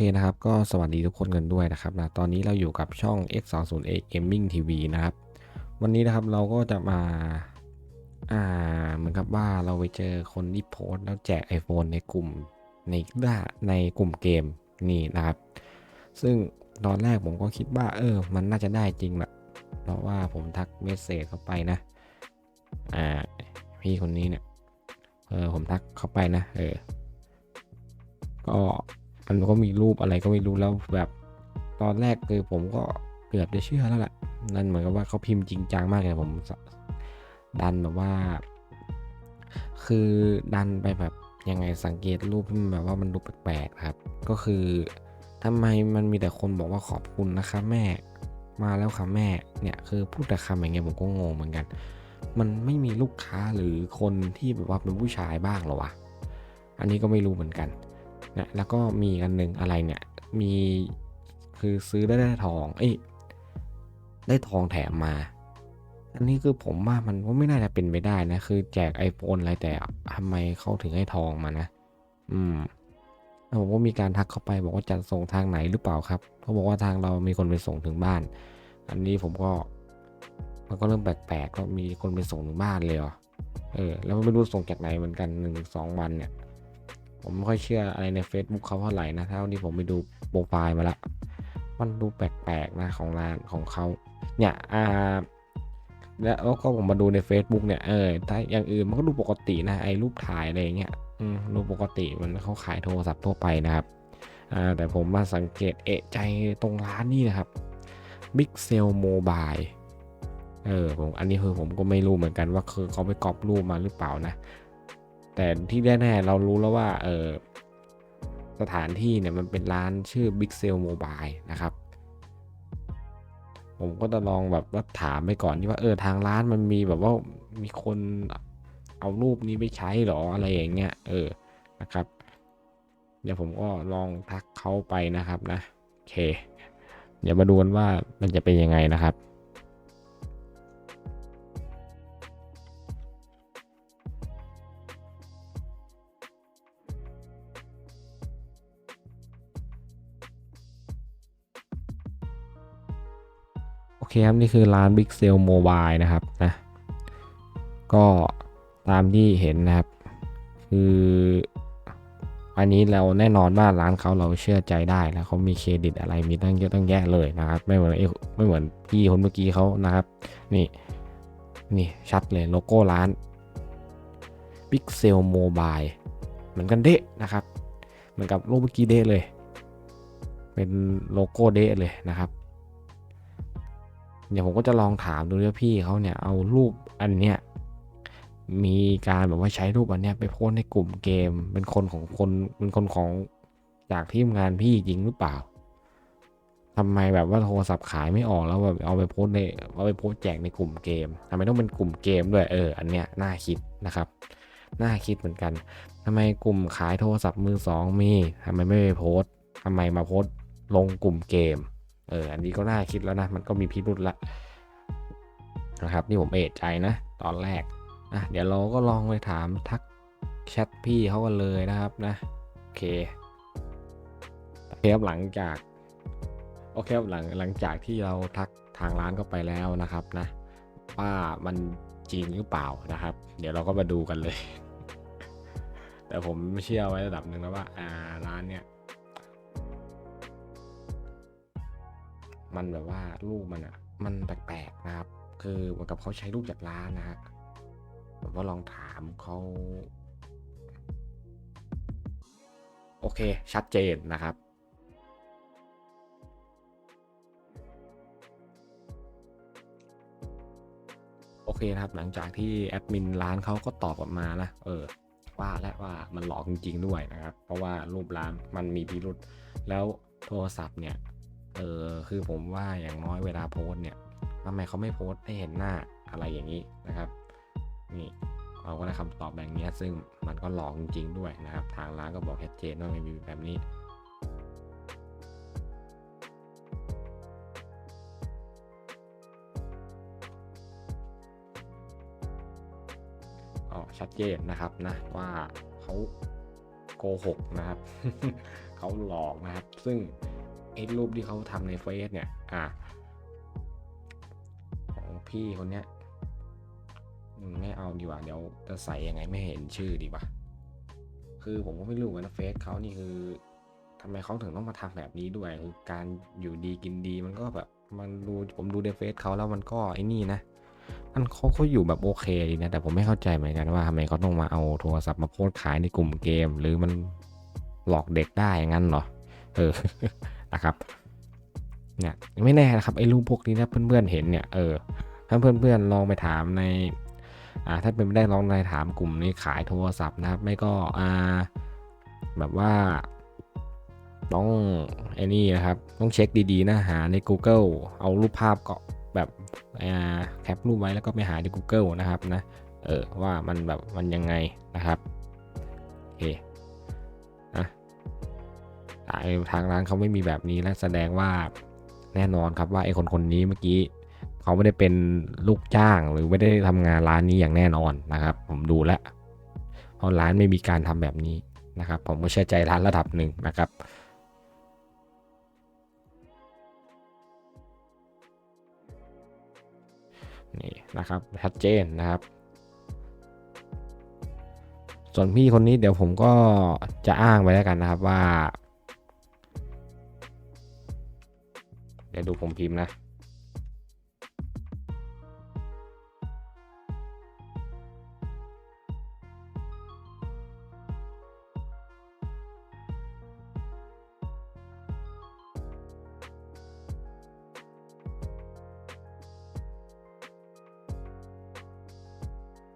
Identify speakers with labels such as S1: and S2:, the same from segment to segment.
S1: เคนะครับ ก็สวัสดีทุกคนกันด้วยนะครับนะตอนนี้เราอยู่กับช่อง X20A Gaming TV นะครับ วันนี้นะครับเราก็จะมา อ่า เหมือนกับว่าเราไปเจอคนที่โพสต์แล้วแจก iPhone ในกลุ่มในด้าในกลุ่มเกมนี่นะครับ ซึ่งตอนแรกผมก็คิดว่า เออ มันน่าจะได้จริงแหละเพราะว่าผมทักเมสเซจเข้าไปนะ อ่า พี่คนนี้เนี่ย เออผมทักเข้าไปนะ เออ ก็ มันก็มีรูปอะไรก็ไม่รู้แล้วแบบตอนแรกคือผมก็เกือบจะเชื่อแล้วแหละนั่นเหมือนกับว่าเขาพิมพ์จริงจังมากเลยผมดันแบบว่า คือดันไปแบบยังไงสังเกตรูปที่มันแบบว่ามันดูแปลกๆครับ ก็คือทำไมมันมีแต่คนบอกว่าขอบคุณนะคะแม่ มาแล้วค่ะแม่เนี่ยคือพูดแต่คำอย่างเงี้ยผมก็งงเหมือนกัน มันไม่มีลูกค้าหรือคนที่แบบว่าเป็นผู้ชายบ้างหรอวะอันนี้ก็ไม่รู้เหมือนกัน นะแล้วก็มีอันหนึ่งอะไรเนี่ยมีคือซื้อได้ได้ทองเอ้ยได้ทองแถมมา อันนี้คือผมว่ามันก็ไม่น่าจะเป็นไปได้นะ คือแจก iPhone อะไรแต่ทำไมเขาถึงให้ทองมานะ อืมแล้วผมก็มีการทักเข้าไปบอกว่าจะส่งทางไหนหรือเปล่าครับเขาบอกว่าทางเรามีคนไปส่งถึงบ้าน อันนี้ผมก็ มันก็เริ่มแปลกๆก็มีคนไปส่งถึงบ้านเลยเหรอเออ แล้วไม่รู้ส่งจากไหนเหมือนกันหนึ่งสองวันเนี่ย ผมไม่ค่อยเชื่ออะไรใน Facebook เขาเท่าไหร่นะเท่าที่ผมไปดูโปรไฟล์มาละมันดูแปลกๆนะของร้านของเขาเนี่ยอ่าแล้วก็ผมมาดูใน Facebook เนี่ยเออถ้าอย่างอื่นมันก็ดูปกตินะไอ้รูปถ่ายอะไรอย่างเงี้ยอืมดูปกติมันเขาขายโทรศัพท์ทั่วไปนะครับอ่าแต่ผมมาสังเกตเอะใจตรงร้านนี้นะครับ Big Sale Mobile เออผมอันนี้คือผมก็ไม่รู้เหมือนกันว่าคือเขาไปก๊อปรูปมาหรือเปล่านะ แต่ที่แน่ๆเรารู้แล้วว่าเออสถานที่เนี่ยมันเป็นร้านชื่อ Big Sale Mobile นะครับ ผมก็จะลองแบบว่าถามไปก่อนที่ว่าเออทางร้านมันมีแบบว่ามีคนเอารูปนี้ไปใช้หรออะไรอย่างเงี้ยเออนะครับ เดี๋ยวผมก็ลองทักเขาไปนะครับนะโอเค เดี๋ยวมาดูกันว่ามันจะเป็นยังไงนะครับ เคครับ นี่คือร้าน Big Sale Mobile นะครับนะก็ตามที่เห็นนะครับ คืออันนี้เราแน่นอนว่าร้านเขาเราเชื่อใจได้แล้วเขามีเครดิตอะไรมีตั้งเยอะตั้งแยะเลยนะครับ ไม่เหมือนไอ้ไม่เหมือนพี่คนเมื่อกี้เขานะครับ นี่นี่ชัดเลยโลโก้ร้าน Big Sale Mobile เหมือนกันเดะนะครับ เหมือนกับโลกเมื่อกี้เดะเลย เป็นโลโก้เดะเลยนะครับ เดี๋ยวผมก็จะลองถามดูว่าพี่เขาเนี่ยเอารูปอันเนี้ยมีการแบบว่าใช้รูปอันเนี้ยไปโพสในกลุ่มเกม เป็นคนของคนเป็นคนของจากทีมงานพี่จริงหรือเปล่าทำไมแบบว่าโทรศัพท์ขายไม่ออกแล้วแบบเอาไปโพสในเอาไปโพสแจกในกลุ่มเกมทำไมต้องเป็นกลุ่มเกมด้วยเอออันเนี้ยน่าคิดนะครับน่าคิดเหมือนกันทำไมกลุ่มขายโทรศัพท์มือสองมีทำไมไม่ไปโพสทำไมมาโพสลงกลุ่มเกม เออ อันนี้ก็น่าคิดแล้วนะ มันก็มีพิรุธละนะครับ นี่ผมเอะใจนะ ตอนแรกอะเดี๋ยวเราก็ลองไปถามทักแชทพี่เขากันเลยนะครับนะ โอเคโอเคครับหลังจาก โอเคครับหลังหลังจากที่เราทักทางร้านก็ไปแล้วนะครับนะ ว่ามันจริงหรือเปล่านะครับ เดี๋ยวเราก็มาดูกันเลย แต่ผมเชื่อไว้ระดับหนึ่งแล้วว่า อ่าร้านเนี่ย มันแบบว่ารูปมันอะ่ะมันแปลกๆนะครับ คือเหมือนกับเขาใช้รูปจากร้านนะฮะผมว่าลองถามเขาโอเค ชัดเจนนะครับ โอเคนะครับ หลังจากที่แอดมินร้านเขาก็ตอบกลับมานะ เออ ว่าและว่ามันหลอกจริงๆด้วยนะครับ เพราะว่ารูปร้านมันมีพิรุษแล้วโทรศัพท์เนี่ย เออคือผมว่าอย่างน้อยเวลาโพสเนี่ยทำไมเขาไม่โพสให้เห็นหน้าอะไรอย่างนี้นะครับนี่เราก็ได้คำตอบแบบนี้ซึ่งมันก็หลอกจริงๆด้วยนะครับ ทางร้านก็บอกชัดเจนว่าไม่มีแบบนี้ก็ชัดเจนนะครับนะว่าเขาโกหกนะครับ เขาหลอกนะครับ ซึ่ง ไอ้รูปที่เขาทำในเฟซเนี่ย อะของพี่คนเนี้ยไม่เอาดีกว่า เดี๋ยวจะใส่ยังไงไม่เห็นชื่อดีป่ะคือผมก็ไม่รู้เหมือนกันนะเฟซเขานี่คือทำไมเขาถึงต้องมาทำแบบนี้ด้วยคือการอยู่ดีกินดีมันก็แบบมันดูผมดูในเฟซเขาแล้วมันก็ไอ้นี่นะมันเขาเขาอยู่แบบโอเคดีนะ แต่ผมไม่เข้าใจเหมือนกันว่าทำไมเขาต้องมาเอาโทรศัพท์มาโพสขายในกลุ่มเกม หรือมันหลอกเด็กได้อย่างนั้นเหรอเออ นะครับเนี่ยไม่แน่นะครับไอ้รูปพวกนี้นะเพื่อนๆเห็นเนี่ยเออถ้าเพื่อนๆลองไปถามในอ่าถ้าเป็นไม่ได้ลองในถามกลุ่มนี้ขายโทรศัพท์นะครับ ไม่ก็อ่าแบบว่าต้องไอ้นี่นะครับ ต้องเช็คดีๆนะหาใน Google เอารูปภาพก็แบบแคปรูปไว้แล้วก็ไปหาใน Google นะครับนะเออว่ามันแบบมันยังไงนะครับโอเค ทางร้านเขาไม่มีแบบนี้แล้วแสดงว่าแน่นอนครับว่าไอ้คนคนนี้เมื่อกี้เขาไม่ได้เป็นลูกจ้างหรือไม่ได้ทำงานร้านนี้อย่างแน่นอนนะครับ ผมดูแล้วเพราะร้านไม่มีการทำแบบนี้นะครับ ผมก็เชื่อใจร้านระดับหนึ่งนะครับนี่นะครับชัดเจนนะครับ ส่วนพี่คนนี้เดี๋ยวผมก็จะอ้างไว้แล้วกันนะครับว่า ดี๋ยวดูผมพิมพ์นะ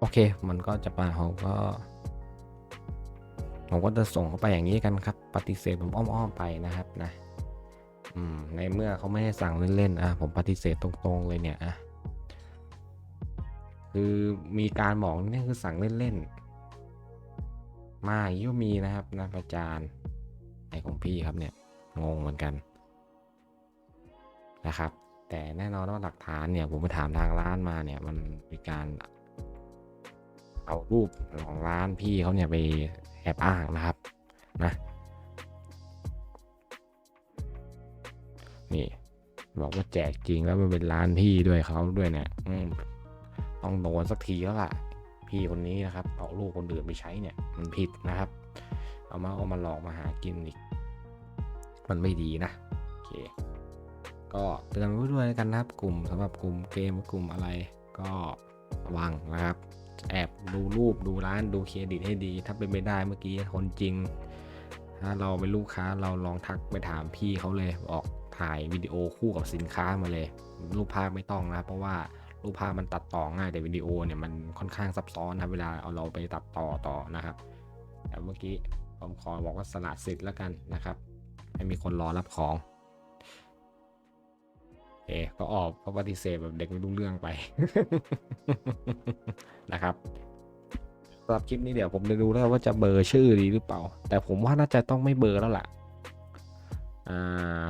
S1: โอเค มันก็จะมาเขาก็ผมก็จะส่งเข้าไปอย่างนี้กันครับ ปฏิเสธผมอ้อมๆไปนะครับนะ อืมในเมื่อเขาไม่ได้สั่งเล่นๆอะผมปฏิเสธตรงๆเลยเนี่ยอะคือมีการบอกนี่คือสั่งเล่นๆมาย่มีนะครับนะประจานไอของพี่ครับเนี่ยงงเหมือนกันนะครับ แต่แน่นอนว่าหลักฐานเนี่ยผมไปถามทางร้านมาเนี่ยมันมีการเอารูปของร้านพี่เขาเนี่ยไปแอบอ้างนะครับนะ นี่ บอกว่าแจกจริงแล้วมันเป็นร้านพี่ด้วยเขาด้วยเนี่ยต้องโดนสักทีแล้วล่ะ พี่คนนี้นะครับเอารูปคนอื่นไปใช้เนี่ย มันผิดนะครับ เอามาเอามาหลอกมาหากินอีก มันไม่ดีนะโอเค ก็เตือนไว้ด้วยกันนะครับ กลุ่มสำหรับกลุ่มเกมกลุ่มอะไร ก็ระวังนะครับ แอบดูรูปดูร้านดูเครดิตให้ดี ถ้าเป็นไม่ได้เมื่อกี้คนจริงถ้าเราเป็นลูกค้าเราลองทักไปถามพี่เขาเลยบอก ถ่ายวิดีโอคู่กับสินค้ามาเลย รูปภาพไม่ต้องนะเพราะว่ารูปภาพมันตัดต่อง่ายแต่วิดีโอเนี่ยมันค่อนข้างซับซ้อนนะเวลาเอาเราไปตัดต่อต่อนะครับแต่เมื่อกี้ผมขอบอกว่าสละสิทธิ์แล้วกันนะครับให้มีคนรอรับของเอก็ออกเพราะปฏิเสธแบบเด็กไม่รู้เรื่องไปนะครับสำหรับคลิปนี้เดี๋ยวผมจะดูแล้วว่าจะเบอร์ชื่อดีหรือเปล่า แต่ผมว่าน่าจะต้องไม่เบอร์แล้วล่ะ อ่า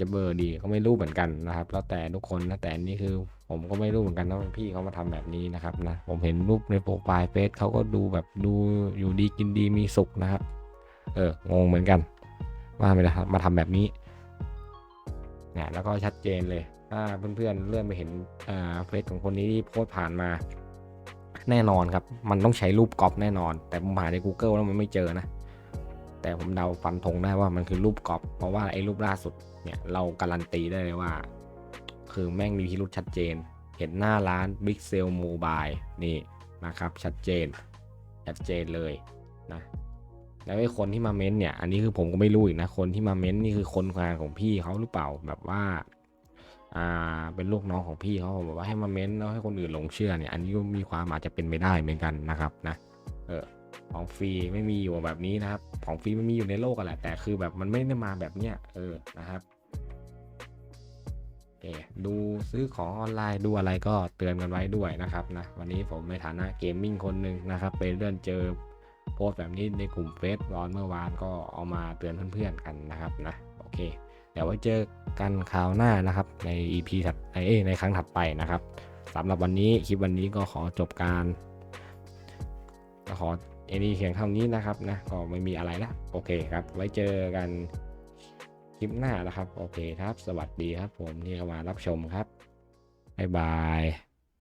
S1: จะเบอร์ดีก็ไม่รู้เหมือนกันนะครับ แล้วแต่ทุกคนนะแต่นี่คือ ผมก็ไม่รู้เหมือนกันว่าพี่เขามาทำแบบนี้นะครับนะผมเห็นรูปในโปรไฟล์เฟซเขาก็ดูแบบดูอยู่ดีกินดีมีสุขนะครับ เอองงเหมือนกัน ว่าไมาทำมาทำแบบนี้เนี่ยแล้วก็ชัดเจนเลยถ้าเพื่อนๆเลื่อนไปเห็นเฟซของคนนี้ที่โพสผ่านมา แน่นอนครับ มันต้องใช้รูปก๊อปแน่นอน แต่ผมหาใน Google แล้วมันไม่เจอนะ แต่ผมเดาฟันธงได้ว่ามันคือรูปก๊อปเพราะว่าไอ้รูปล่าสุด เนี่ยเราการันตีได้เลยว่า คือแม่งมีพิรุษชัดเจน เห็นหน้าร้าน Big Sale Mobile นี่นะครับ ชัดเจน ชัดเจนเลยนะแล้วไอ้คนที่มาเม้นเนี่ย อันนี้คือผมก็ไม่รู้อีกนะ คนที่มาเม้นนี่คือคนงานของพี่เขาหรือเปล่า แบบว่า อ่า เป็นลูกน้องของพี่เขาบอกว่าให้มาเม้นแล้วให้คนอื่นหลงเชื่อเนี่ย อันนี้ก็มีความอาจจะเป็นไปได้เหมือนกันนะครับนะ เออ ของฟรีไม่มีอยู่แบบนี้นะครับ ของฟรีไม่มีอยู่ในโลกกันแหละ แต่คือแบบมันไม่ได้มาแบบเนี้ย เออ นะครับ ดูซื้อของออนไลน์ดูอะไรก็เตือนกันไว้ด้วยนะครับนะวันนี้ผมในฐานะเกมมิ่งคนหนึ่งนะครับไปเลื่อนเจอโพสแบบนี้ในกลุ่มเฟซร้อนเมื่อวานก็เอามาเตือนเพื่อนๆกันนะครับนะโอเคเดี๋ยวไว้เจอกันคราวหน้านะครับใน EP ถัดเอ้ยในครั้งถัดไปนะครับสำหรับวันนี้คลิปวันนี้ก็ขอจบการก็ขอเอนี่เขียงเท่านี้นะครับนะก็ไม่มีอะไรละโอเคครับ ไว้เจอกัน คลิปหน้านะครับ โอเคครับ สวัสดีครับผมที่เข้ามารับชมครับ บ๊ายบาย